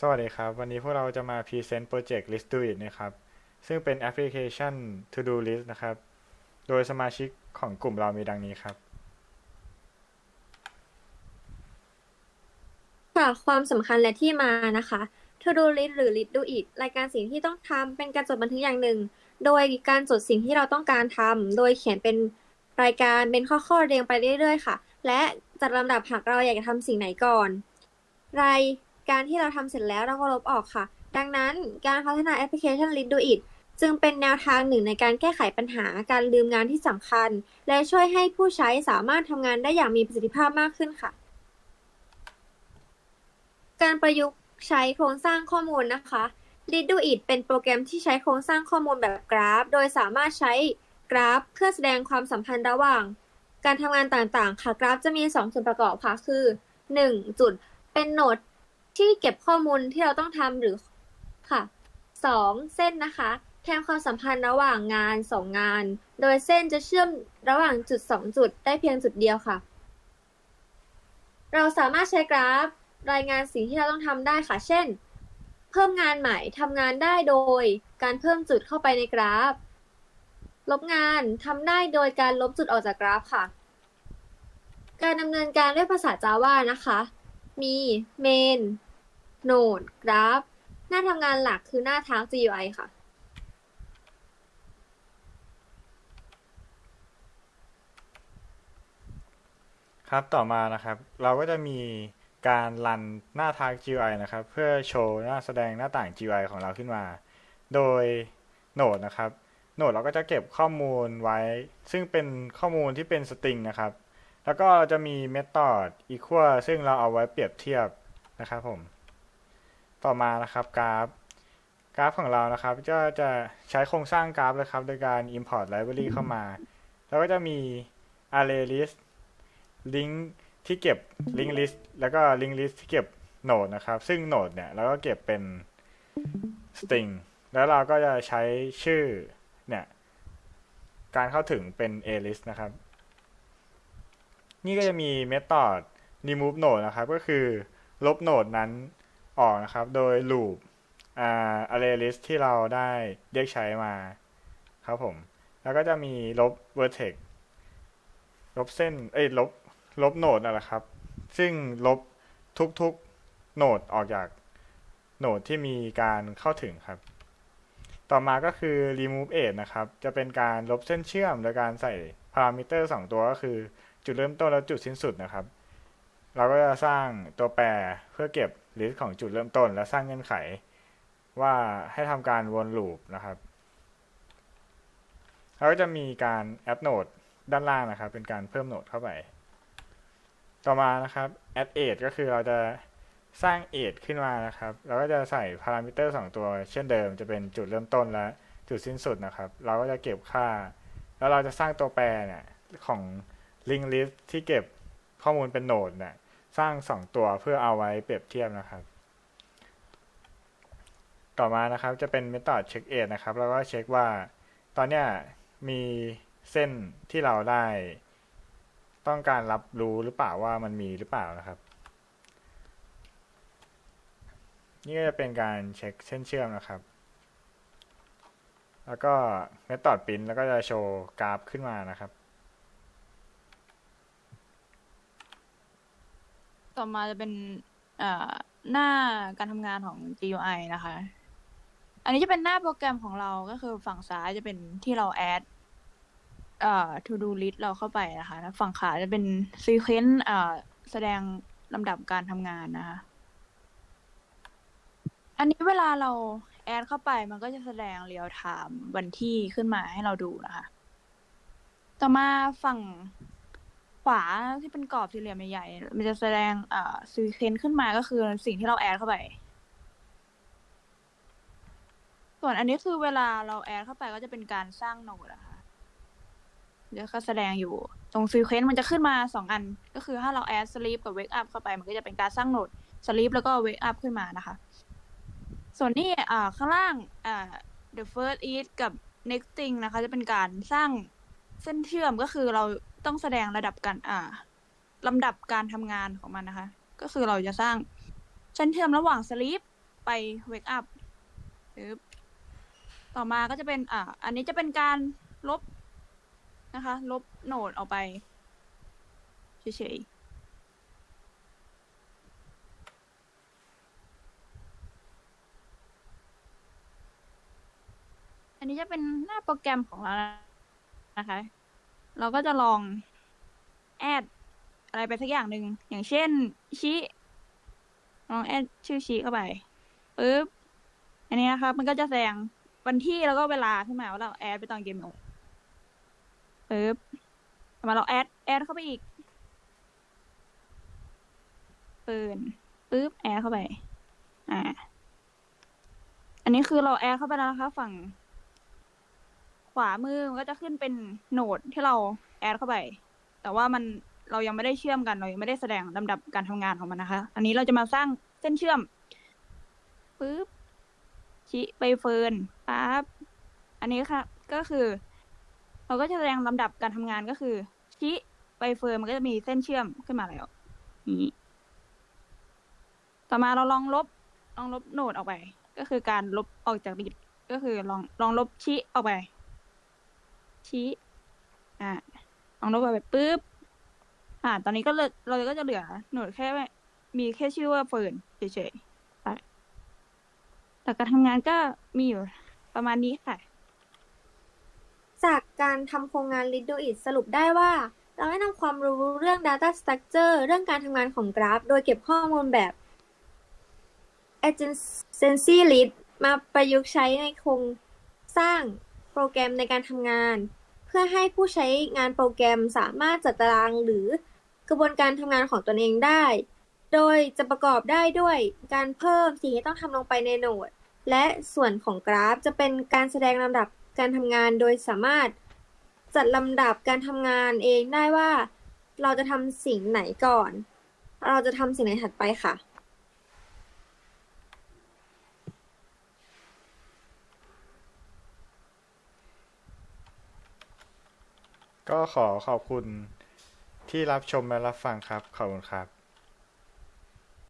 สวัสดีครับ วันนี้พวกเราจะมาพรีเซนต์โปรเจกต์ List Do It นะครับ ซึ่งเป็นแอปพลิเคชัน To Do List นะครับ โดยสมาชิกของกลุ่มเรามีดังนี้ครับ ค่ะความสำคัญและที่มานะคะ To Do List หรือ List Do It รายการสิ่งที่ต้องทำเป็นการจดบันทึกอย่างหนึ่ง โดยการจดสิ่งที่เราต้องการทำโดยเขียนเป็นรายการเป็นข้อๆเรียงไปเรื่อยๆ ค่ะ และจัดลำดับหากเราอยากจะทำสิ่งไหนก่อน ราย การที่เราทำเสร็จแล้วเราก็ลบออกค่ะ ดังนั้นการพัฒนาแอปพลิเคชัน List Do It จึงเป็นแนวทางหนึ่งในการแก้ไขปัญหาการลืมงานที่สำคัญ และช่วยให้ผู้ใช้สามารถทำงานได้อย่างมีประสิทธิภาพมากขึ้นค่ะ การประยุกต์ใช้โครงสร้างข้อมูลนะคะ Reduit เป็นโปรแกรมที่ใช้โครงสร้างข้อมูลแบบกราฟ โดยสามารถใช้กราฟ เพื่อแสดงความสัมพันธ์ระหว่าง การทำงานต่างๆ ค่ะ กราฟจะมี 2 ส่วนประกอบค่ะ คือ 1. จุด เป็นโหนด ที่เก็บข้อมูลที่เราต้องทำหรือค่ะ 2. เส้นนะคะแทนความสัมพันธ์ระหว่างงาน2งงาน โดยเส้นจะเชื่อมระหว่างจุด2จุดได้เพียงจุดเดียวค่ะ เราสามารถใช้กราฟรายงานสิ่งที่เราต้องทำได้ค่ะ เช่น เพิ่มงานใหม่ทำงานได้โดย การเพิ่มจุดเข้าไปในกราฟ ลบงานทำได้โดยการลบจุดออกจากกราฟค่ะ การดำเนินการด้วยภาษา Java นะคะ มี main node graph หน้าทำงานหลักคือหน้า task GUI ค่ะ ครับต่อมานะครับ เราก็จะมีการรันหน้าทาง GUI นะครับ เพื่อโชว์หน้าแสดงหน้าต่าง GUI ของเราขึ้นมา โดยโหนดนะครับโหนดเราก็จะเก็บข้อมูลไว้ ซึ่งเป็นข้อมูลที่เป็นสตริงนะครับ แล้วก็จะมี method equal ซึ่งเราเอาไว้เปรียบเทียบนะครับผม ต่อมานะครับกราฟ กราฟของเรานะครับก็จะใช้โครงสร้างกราฟเลยครับโดยการ import library เข้ามา แล้วก็จะมี array list link ที่เก็บ link list แล้วก็ link list ที่เก็บโหนดนะครับ ซึ่งโหนดเนี่ยเราก็เก็บเป็น string แล้วเราก็จะใช้ชื่อเนี่ยการเข้าถึงเป็น a list นะครับ นี่ก็จะมี method remove node นะครับ ก็คือลบโหนดนั้นออกนะครับ โดย loop อ่า array list ที่เราได้เรียกใช้มาครับผม แล้วก็จะมีลบ vertex ลบเส้น เอ้ย ลบ ลบโหนดนั่นแหละครับ ซึ่งลบทุกๆโหนดออกจากโหนดที่มีการเข้าถึงครับ ต่อมาก็คือ remove edge นะครับ จะเป็นการลบเส้นเชื่อมโดยการใส่พารามิเตอร์ 2 ตัวก็คือ จุดเริ่มต้นและจุดสิ้นสุดนะครับ เราก็จะสร้างตัวแปรเพื่อเก็บ list ของจุดเริ่มต้น และสร้างเงื่อนไข ว่าให้ทำการวนลูปนะครับแล้วก็จะมีการ add node ด้านล่างนะครับ เป็นการเพิ่มโหนดเข้าไป ต่อมานะครับ add age ก็คือเราจะสร้าง age ขึ้นมานะครับ เราก็จะใส่พารามิเตอร์2ตัว เช่นเดิมจะเป็นจุดเริ่มต้นและจุดสิ้นสุดนะครับ เราก็จะเก็บค่า แล้วเราจะสร้างตัวแปรเนี่ยของ link list ที่เก็บข้อมูลเป็นโหนดเนี่ยสร้าง 2 ตัวเพื่อเอาไว้เปรียบเทียบนะครับ ต่อมานะครับจะเป็น method check age นะครับเราก็เช็คว่า ตอนเนี้ยมีเส้นที่เราได้ ต้องการรับรู้หรือเปล่าว่ามันมีหรือเปล่านะครับ นี่ก็จะเป็นการเช็คเส้นเชื่อมนะครับ แล้วก็ method print แล้วก็จะโชว์กราฟขึ้นมานะครับ ต่อมาจะเป็นเอ่อหน้าการทำงานของ GUI นะคะ อันนี้จะเป็นหน้าโปรแกรมของเราก็คือฝั่งซ้ายจะเป็นที่เราแอดเอ่อ to do list เราเข้าไปนะคะแล้วฝั่งขวาจะเป็น sequence เอ่อแสดงลำดับการทำงานนะคะ อันนี้เวลาเราแอดเข้าไปมันก็จะแสดงเรียลไทม์วันที่ขึ้นมาให้เราดูนะคะ ต่อมาฝั่ง ขวาที่เป็นกรอบสี่เหลี่ยมใหญ่ๆ มันจะแสดงอ่าซีเควนซ์ขึ้นมาก็คือสิ่งที่เราแอดเข้าไป ส่วนอันนี้คือเวลาเราแอดเข้าไปก็จะเป็นการสร้างโนดอะคะเดี๋ยวก็แสดงอยู่ ตรงซีเควนซ์มันจะขึ้นมาสองอัน ก็คือถ้าเราแอดสลีปกับเวกอัพเข้าไป มันก็จะเป็นการสร้างโนดสลีปแล้วก็เวกอัพขึ้นมานะคะ ส่วนนี้อ่าข้างล่างอ่า the first is กับ next thing นะคะ จะเป็นการสร้างเส้นเชื่อมก็คือเรา ต้องแสดงระดับการอ่าลำดับการทำงานของมันนะคะ ก็คือเราจะสร้างเส้นเชื่อมระหว่างสลีปไป wake up ปึ๊บต่อมาก็จะเป็นอ่าอันนี้จะเป็นการลบนะคะ ลบโหนดออกไปเฉยๆอันนี้จะเป็นหน้าโปรแกรมของเรานะคะ เราก็จะลองแอดอะไรไปสักอย่างหนึ่งอย่างเช่นชิลองแอดชื่อชิเข้าไปปึ๊บอันนี้นะคะมันก็จะแสดงวันที่แล้วก็เวลาขึ้นมาว่าเราแอดไปตอนเกมโหนปึ๊บมาเราแอดแอดเข้าไปอีกปืนปึ๊บแอดเข้าไป อ่า อันนี้คือเราแอดเข้าไปแล้วนะคะฝั่ง ขวามือมันก็จะขึ้นเป็นโหนดที่เราแอดเข้าไป แต่ว่ามันเรายังไม่ได้เชื่อมกันเรายังไม่ได้แสดงลำดับการทำงานของมันนะคะ อันนี้เราจะมาสร้างเส้นเชื่อมปึ๊บชิใบเฟิร์นปั๊บอันนี้ค่ะ ก็คือ เราก็จะแสดงลำดับการทำงานก็คือ ชิใบเฟิร์นมันก็จะมีเส้นเชื่อมขึ้นมาแล้วนี่ต่อมาเราลองลบ ลองลบโหนดออกไป ก็คือการลบออกจากดิดก็คือลองลองลบชิออกไป ชี้อ่าลองลบไปปุ๊บ อ่า ตอนนี้ก็เลยเราก็จะเหลือโหนดแค่ว่ามีแค่ชื่อว่าเฟิร์นเฉยๆไปแต่การทำงานก็มีอยู่ประมาณนี้ค่ะ จากการทำโครงงาน Read Do It สรุปได้ว่า เราได้นำความรู้เรื่อง Data Structure เรื่องการทำงานของกราฟ โดยเก็บข้อมูลแบบ Adjacency List มาประยุกต์ใช้ในโครงสร้าง โปรแกรมในการทำงาน เพื่อให้ผู้ใช้งานโปรแกรมสามารถจัดตารางหรือกระบวนการทำงานของตนเองได้ โดยจะประกอบได้ด้วยการเพิ่มสิ่งที่ต้องทำลงไปในโหนด และส่วนของกราฟจะเป็นการแสดงลำดับการทำงานโดยสามารถจัดลำดับการทำงานเองได้ว่า เราจะทำสิ่งไหนก่อน เราจะทำสิ่งไหนถัดไปค่ะ ก็ขอขอบคุณที่รับชมและรับฟังครับ ขอบคุณครับ